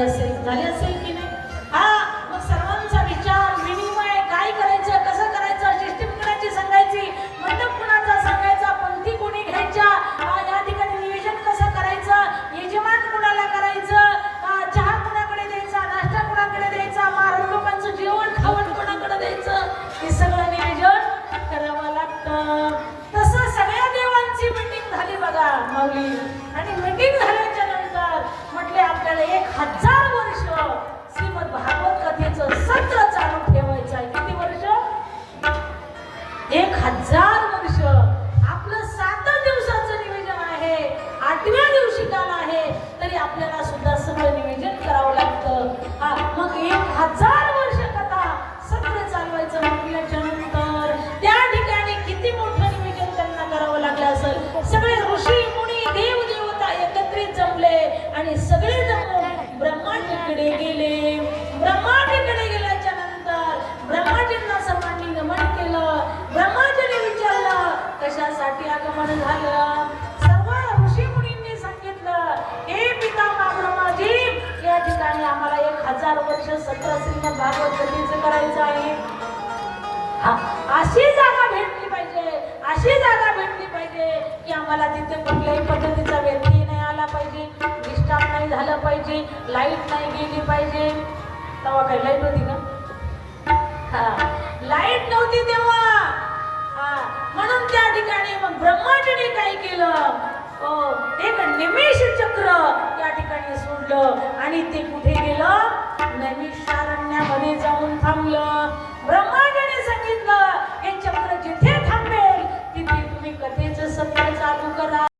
झाली असेल की नाही? हा मग सर्वांचा विचार विनिमय काय करायचं कसं करायचं सिस्टीम कुणाची सांगायची मंडप कुणाचा सांगायचा पंक्ती कोणी घ्यायच्या या ठिकाणी नियोजन कसं करायचं यजमान कुणाला करायचं चहा कुणाकडे द्यायचा नाश्ता कुणाकडे द्यायचा मारण लोकांचं जेवण खावण कोणाकडे द्यायचं हे सगळं नियोजन करावं लागतं. तसं सगळ्या देवांची मीटिंग झाली बघा माऊली. आणि मीटिंग झाल्याच्यानंतर म्हटले आपल्याला एक हजार एक हजार वर्ष हजार वर्ष सत्र श्रीमद भागवत गतीचं करायचं आहे. हा, अशी जागा भेटली पाहिजे अशी जागा भेटली पाहिजे की आम्हाला तिथे कुठल्याही पद्धतीचा व्यक्ती नाही आला पाहिजे डिस्टर्ब नाही झालं पाहिजे लाइट नाही गेली पाहिजे. तेव्हा काही लाइट होती का? हा लाइट नव्हती तेव्हा. हा म्हणून त्या ठिकाणी मग ब्रह्माजीने काय केलं? अ, एक निमेष चक्र या ठिकाणी सोडलं आणि ते कुठे नैमिषारण्यामध्ये जाऊन थांबलं.